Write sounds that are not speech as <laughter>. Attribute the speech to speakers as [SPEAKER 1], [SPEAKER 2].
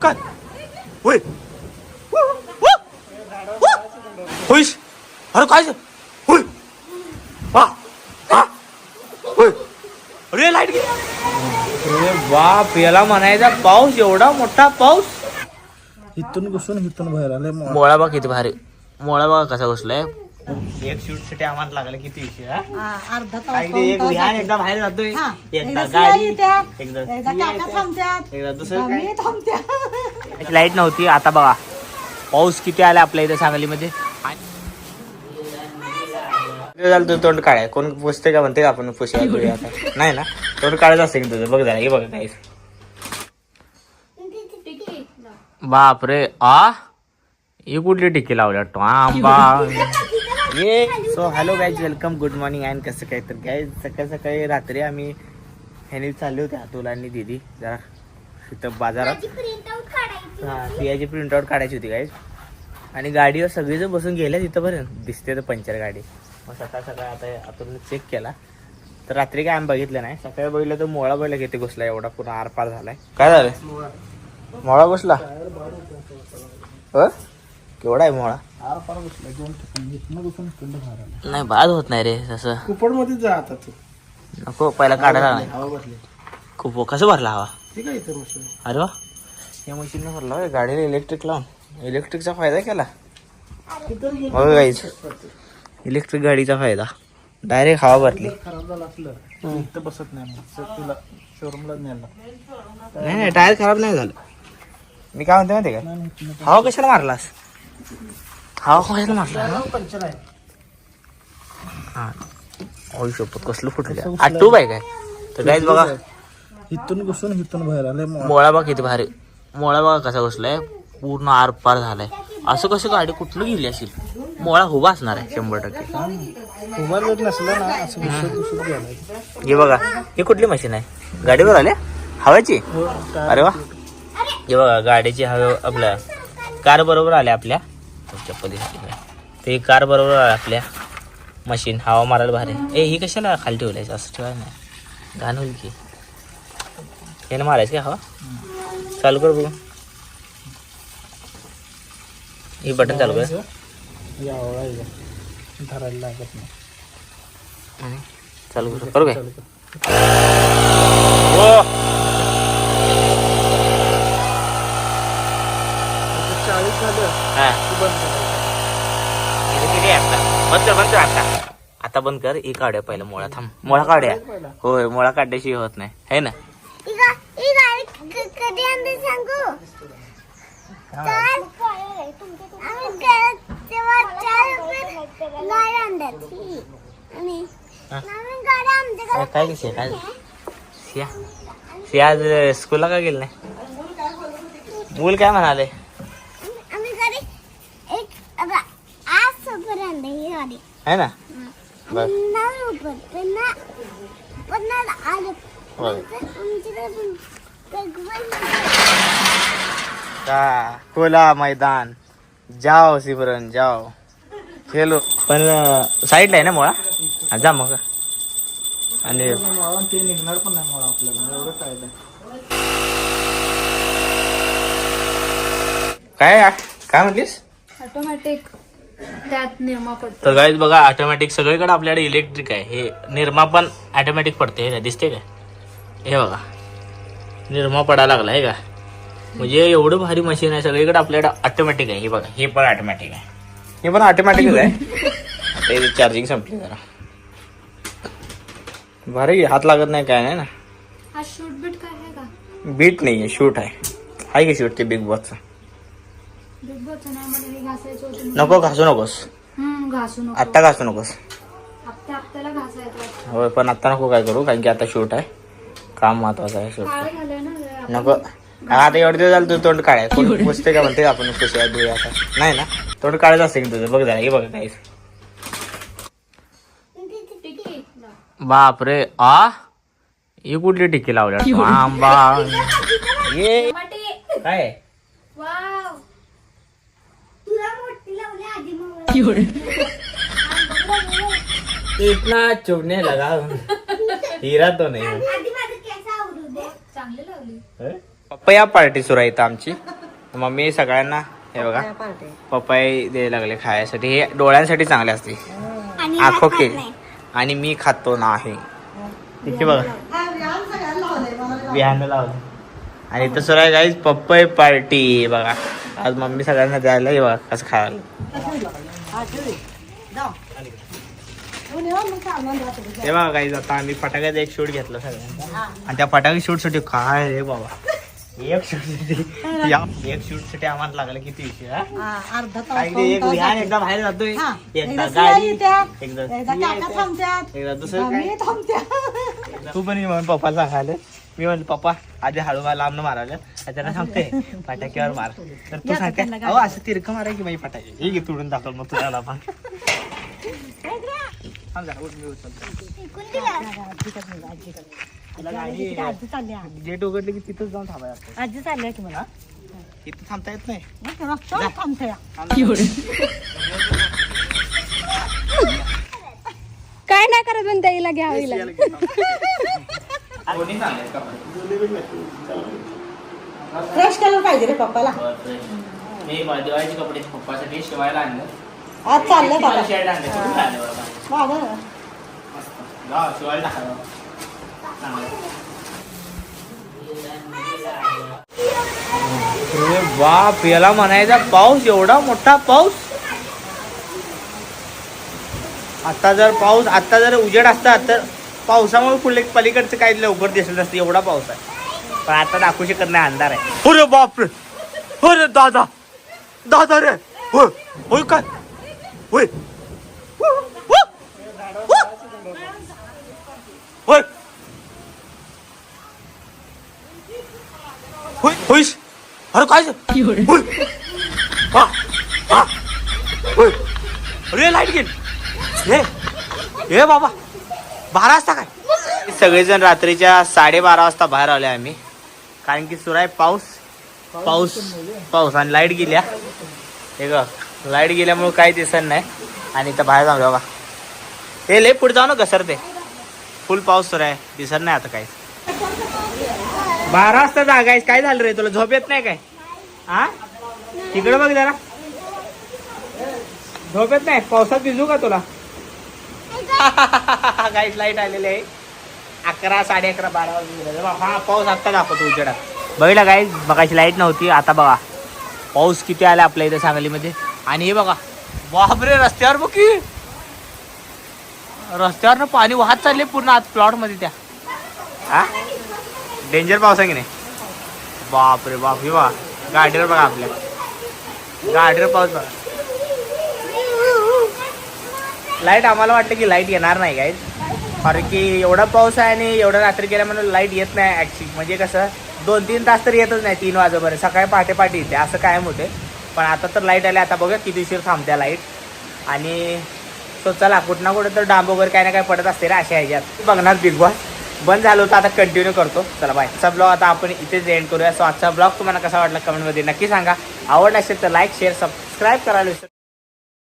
[SPEAKER 1] काय? होय. होईस अरे काय? होय. अरे लाइट गेली. अरे बाप याला म्हणायचा पाऊस एवढा मोठा पाऊस.
[SPEAKER 2] इथून घुसून इथून बाहेर आले
[SPEAKER 1] मोळा बघा किती भारी. मोळा बघा कसा बसलाय एक शूटसाठी आम्हाला लागला किती विषय?
[SPEAKER 3] अर्धा
[SPEAKER 1] आणि ते एक विहान एकदा बाहेर जातोय.
[SPEAKER 3] हा,
[SPEAKER 1] एकदा
[SPEAKER 3] एकदा
[SPEAKER 1] गाडी
[SPEAKER 3] येत्या,
[SPEAKER 1] एकदा
[SPEAKER 3] एकदा
[SPEAKER 1] ती
[SPEAKER 3] काका
[SPEAKER 1] येते,
[SPEAKER 3] थांबत्यात.
[SPEAKER 1] एकदा दुसरं काय?
[SPEAKER 3] मी थांबत्या
[SPEAKER 1] लाइट नव्हती आता बघा. पाऊस किती आला आपल्या इथे सांगलीमध्ये? झालं तुझं तोंड काढाय कोण पुसते का म्हणते का आपण आता. नाही ना? तोंड काढायचं असते की तुझं. बघ जरा हे बघ काय. बाप रे आ? ही कुठली टिकी लावल्या तो आंबा. ये. So hello guys welcome good morning and कसं काय तर गाईज सकाळी सकाळी रात्री आम्ही ह्याने चालले होते अतुल आणि दिदी जरा तिथं बाजारात. हा पियाची प्रिंट आउट काढायची होती गाईज आणि गाडीवर सगळेजण बसून गेले तिथंपर्यंत दिसते तर पंचर गाडी. मग सकाळ सकाळ आता आपण चेक केला. तर रात्री काय आम्ही बघितलं नाही. सकाळी बघितलं तर मोळा बघितला किती घुसला एवढा पूर्ण आरपार झालाय. काय झालं? मोळा घुसला? केवढा आहे मोळा
[SPEAKER 2] आर पार बसला दोन ठिकाणी. इथनं घुसून इथून बाहेर आले
[SPEAKER 1] नाही बाद होत नाही रे तसं
[SPEAKER 2] कुपडमध्ये जा आता तू.
[SPEAKER 1] नको पहिला काढायला नाही
[SPEAKER 2] हवा बसली
[SPEAKER 1] खूप कसं भरला हवा?
[SPEAKER 2] ठीक आहे इथं मशीन
[SPEAKER 1] अरे वा. या मशीननं भरला होय गाडीला इलेक्ट्रिक लावून. इलेक्ट्रिकचा फायदा केला? गाईज इलेक्ट्रिक गाडीचा फायदा. डायरेक्ट हवा भरली.
[SPEAKER 2] खराब झालं असलं इथं बसत नाही मग सर तुला शोरूमला न्यायला
[SPEAKER 1] नाही नाही टायर खराब नाही झालं. मी काय म्हणते माहिती का? हवा कशाला मारलास? हवा कशाला मारला
[SPEAKER 2] पंचर आहे.
[SPEAKER 1] हा. शपथ कसलं फुटलं आटू बाय काय? तर गाईज बघा.
[SPEAKER 2] इथून घुसून इथून बाहेर आले
[SPEAKER 1] मोळा. बघा किती भारी. मोळा बघा कसा घुसलाय. पूर्ण आरपार झालाय. असं कसं गाडी कुठलं गेली असेल? मोळा उभा असणार आहे शंभर टक्के.
[SPEAKER 2] उभार जर नसला ना असं
[SPEAKER 1] हे बघा. ही कुठली मशीन आहे? गाडीवर आल्या? हवाची?
[SPEAKER 2] हो,
[SPEAKER 1] अरे वा. हे बघा गाडीची हवे आपल्या कार बरोबर आल्या आपल्या. चप्पल. ते कार बरोबर आल्या आपल्या. मशीन हवा मारायला भारी. ए ही कशाला खाली ठेवलायचं असं ठेवायला नाही. घाण होईल की. यानं मारायचं का हवा? चालू कर बघू. ही बटन चालू कर.
[SPEAKER 2] धरायला लागत नाही.
[SPEAKER 1] चालू कर. करू काय
[SPEAKER 2] चालू कर.
[SPEAKER 1] ओ!
[SPEAKER 2] आता चाळीस झालं
[SPEAKER 1] हा.
[SPEAKER 2] तू बंद करायचं.
[SPEAKER 1] किती किती आहे आता? बंद कर बंद कर आता. आता बंद कर ही काढूया पहिला मोळा थांब. मोळा काढूया. होय मोळा काढल्याशिवाय होत नाही. है ना?
[SPEAKER 4] कधी आणते सांगू? काल आम्ही घरात तेव्हा चार रुपये गाडी आणतात आणि नवीन गाडी आमच्या
[SPEAKER 1] काय काय विषय? काय सिया सिया आज स्कूलला का गेलं नाही? मूल काय म्हणाले
[SPEAKER 4] घरात आम्ही गाडी एक आता आज सुपर आणली ही
[SPEAKER 1] है ना? बर का? खुला मैदान। जाओ सिमरन जाओ। खेलो। पण साईडला आहे ना मोळा? हा, जा मग. आणि
[SPEAKER 2] मला ते निघणार पण नाही मला आपल्याला एवढं फायदा
[SPEAKER 1] काय काय म्हटलीस?
[SPEAKER 5] ऑटोमॅटिक त्यात निर्मा पडतो.
[SPEAKER 1] तर गाईज बघा ऑटोमॅटिक सगळीकडे आपल्याकडे इलेक्ट्रिक आहे. हे निर्मा पण ऑटोमॅटिक पडते. हे दिसते का? हे बघा. निर्मा पडायला लागला आहे का? म्हणजे एवढं भारी मशीन आहे. सगळीकडे आपल्याकडे ऑटोमॅटिक आहे. हे बघा. हे पण ऑटोमॅटिक आहे. हे पण ऑटोमॅटिकच आहे. आता चार्जिंग संपली जरा. भारी हात लागत नाही काय नाही ना.
[SPEAKER 5] हा शूट बीट काय आहे का?
[SPEAKER 1] बीट नाही आहे शूट आहे. आहे की शूट ते बिग बॉसचा
[SPEAKER 5] बिग बॉसचं नाही मला हे घासायचं होतं
[SPEAKER 1] नको घासू नकोस.
[SPEAKER 5] हम्म, घासू नको.
[SPEAKER 1] आत्ता घासू नकोस.
[SPEAKER 5] घासायचं
[SPEAKER 1] होय पण आत्ता नको काय करू कारण की आता शूट आहे. काम महत्वाचं आहे शूट
[SPEAKER 5] काळ.
[SPEAKER 1] नको. आता एवढे दिवस झालं तुझं तोंड काढाय कोण पुसते का म्हणते का आपण पुसूया धुया आता. नाही ना? तोंड काढायचं असते की तुझं. बघ जरा हे बघ काय
[SPEAKER 5] टिकी
[SPEAKER 1] बाप रे आ? ही कुठली टिकी लावल्या आंबा <laughs> ये. काय
[SPEAKER 5] वाव
[SPEAKER 4] तुला मोठी लावली आधी मग
[SPEAKER 1] इतना चुभने लगा हीरा तो नहीं
[SPEAKER 4] आधी माझं केस आवडू दे
[SPEAKER 5] चांगली लावली.
[SPEAKER 1] है? पपया पार्टी सुरू आहे आमची. मम्मी सगळ्यांना हे बघा. पपई द्यायला लागले खायसाठी. हे डोळ्यांसाठी चांगले असते.
[SPEAKER 4] आणि
[SPEAKER 1] आखो केली
[SPEAKER 4] नाही.
[SPEAKER 1] आणि मी खातो नाही. इथे बघा. बिहान लावलं. आणि इथं सुरू आहे गाईज पपई पार्टी. बघा. आज मम्मी सगळ्यांना द्यायला हे बघा कसं खायला. हे बघा गाईज आता आम्ही फटाक्याचा एक शूट घेतला सगळ्यांचा आणि त्या फटाके शूटसाठी काय रे बाबा एक शूटसाठी या- एक शूटसाठी आम्हाला लागलं किती विषय हा?
[SPEAKER 3] अर्धा
[SPEAKER 1] काही ते एक विहान एकदा बाहेर जातोय
[SPEAKER 3] हा.
[SPEAKER 1] एकदा
[SPEAKER 3] एकदा
[SPEAKER 1] गाडी
[SPEAKER 3] येत्या.
[SPEAKER 1] एकदा
[SPEAKER 3] एकदा
[SPEAKER 1] शिवाय
[SPEAKER 3] काका
[SPEAKER 1] येत्या.
[SPEAKER 3] थांबत्यात
[SPEAKER 1] एकदा दुसरं काय
[SPEAKER 3] मी थांबत्या
[SPEAKER 1] तू पण मी म्हणून पप्पाला सांगायला. मी म्हणलं पप्पा आधी हळू मला लांब मारायला. आणि त्यांना सांगते फटाक्यावर मार. तर तू सांगते अहो असं तिरकं माराय की माझी फटाके? हे घे तुडून दाखव मग तुझ्याला पण गेट उघडले की तिथंच जाऊन थांबायला
[SPEAKER 3] आजी चालल्या की मला?
[SPEAKER 1] इथं थांबता येत नाही?
[SPEAKER 5] काय नाही करत पण घ्या हिला.
[SPEAKER 1] कोणी सांगेल का
[SPEAKER 3] फ्रेश कलर पाहिजे रे पप्पाला.
[SPEAKER 1] मी दिवाळीचे कपडे पप्पासाठी शिवायला आणलं.
[SPEAKER 3] आज चाललंय बाबा.
[SPEAKER 1] शर्ट आणले कुठून आणले बाबा
[SPEAKER 3] बाबा
[SPEAKER 1] मस्त. जा शिवायला अरे बाप याला म्हणायचा पाऊस एवढा मोठा पाऊस? आता जर पाऊस आता जर उजेड असता तर पावसामुळे पुढे पलीकडचं काही लवकर दिसत नसतं एवढा पाऊस आहे. पण आता दाखवू शकत नाही अंधार आहे. अरे बाप रे अरे दादा! दादा रे! होय होय काय? होय. होय. होय होईस अरे काय होय. हा हा. होय. अरे लाइट गेली. हे हे बाबा. बारा वाजता काय? सगळेजण रात्रीच्या साडेबारा वाजता बाहेर आले आम्ही. कारण की सुरू आहे पाऊस. पाऊस पाऊस आणि लाइट गेल्या. हे ग लाइट गेल्यामुळे काही दिसत नाही. आणि इथं बाहेर जाऊ बघा. हे लय पुढे जाऊ ना घसरते फुल पाऊस सुरू आहे. दिसत नाही आता काही. बारा वाजता जागायस काय झालं रे? तुला झोप येत नाही काय? हा तिकडे बघ जरा. झोप येत नाही? पावसात भिजू का तुला? <laughs> काहीच लाइट आलेली आहे. अकरा साडे अकरा बारा वाजले हा पाऊस आत्ता दाखवतो उजेडात. बघितला काय बघायची लाइट नव्हती आता बघा. पाऊस किती आला आपल्या इथे सांगलीमध्ये? आणि हे बघा. बापरे रस्त्यावर बघ की. रस्त्यावरनं पाणी वाहत चालले पूर्ण आत प्लॉटमध्ये त्या. हा? डेंजर पाऊस आहे की नाही? बापरे बाप हे बघा. गाडीवर बघा आपल्या. गाडीवर पाऊस बघा. लाइट आम्हाला वाटतं की लाइट येणार नाही काय कारण की एवढा पाऊस आहे आणि एवढं रात्री गेल्या म्हणून लाइट येत नाही ॲक्च्युली म्हणजे कसं दोन तीन तास तर येतच नाही तीन वाजेपर्यंत. सकाळी पहाटे पहाटे येते असं कायम होते. पण आता तर लाइट आली आता बघा किती उशीर थांबत्या लाइट. आणि तो चला कुठं ना कुठं तर डांब वगैरे काय ना काय पडत असते रे अशा ह्याच्यात. बघणार बिग बॉस. बंद झालं होतं आता कंटिन्यू करतो. चला बाय आजचा ब्लॉग आता आपण इथेच एंड करूया. सो आजचा ब्लॉग तुम्हाला कसा वाटला कमेंटमध्ये नक्की सांगा. आवड असेल तर लाईक शेअर सबस्क्राईब करायला विसरू